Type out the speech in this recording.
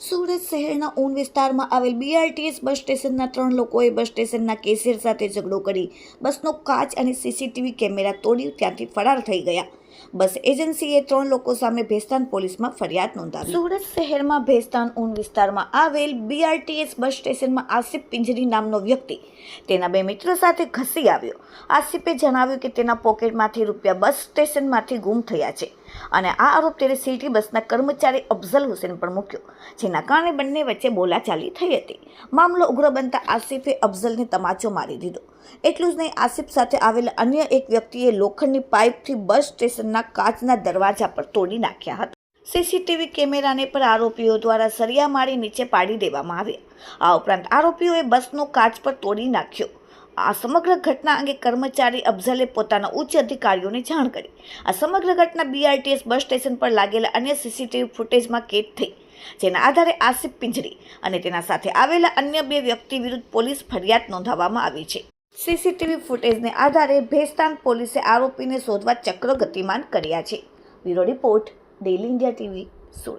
સુરત શહેરના ઊન વિસ્તારમાં આવેલ બીઆરટીએસ બસ સ્ટેશનના ત્રણ લોકોએ બસ સ્ટેશનના કેશિયર સાથે ઝઘડો કરી બસનો કાચ અને સીસીટીવી કેમેરા તોડી ત્યાંથી ફરાર થઈ ગયા. બસ એજન્સીએ ત્રણ લોકો સામે ભેસ્તાન પોલીસમાં ફરિયાદ નોંધાવી. સુરત શહેરમાં ભેસ્તાન ઊન વિસ્તારમાં આવેલ બીઆરટીએસ બસ સ્ટેશનમાં આસિફ પિંજરી નામનો વ્યક્તિ તેના બે મિત્રો સાથે ઘસી આવ્યો. આસિફે જણાવ્યું કે તેના પોકેટમાંથી રૂપિયા બસ સ્ટેશનમાંથી ગુમ થયા છે. અને આ આરોપ તેણે સિટી બસના કર્મચારી અફઝલ હુસેન પર મૂક્યો, જેના કારણે બંને વચ્ચે બોલાચાલી થઈ હતી. મામલો ઉગ્ર બનતા આસિફે અફઝલને તમાચો મારી દીધો. એટલું જ નહીં, આસિફ સાથે આવેલા અન્ય એક વ્યક્તિએ લોખંડની પાઇપથી બસ સ્ટેશનના કાચના દરવાજા પર તોડી નાખ્યા હતા. સીસીટીવી કેમેરાને પણ આરોપીઓ દ્વારા સરિયા મારી નીચે પાડી દેવામાં આવ્યા. આ ઉપરાંત આરોપીઓએ બસનો કાચ પર તોડી નાખ્યો. આ સમગ્ર ઘટના અંગે કર્મચારી અફઝલે પોતાના ઉચ્ચ અધિકારીઓને જાણ કરી. આ સમગ્ર ઘટના બીઆરટીએસ બસ સ્ટેશન પર લાગેલા અન્ય સીસીટીવી ફૂટેજમાં કેદ થઈ, જેના આધારે આસિફ પિંજરી અને તેના સાથે આવેલા અન્ય બે વ્યક્તિ વિરુદ્ધ પોલીસ ફરિયાદ નોંધાવવામાં આવી છે. સીસીટીવી ફૂટેજને આધારે ભેસ્તાન પોલીસે આરોપીને શોધવા ચક્ર ગતિમાન કર્યા છે. Bureau report daily India TV, Surat.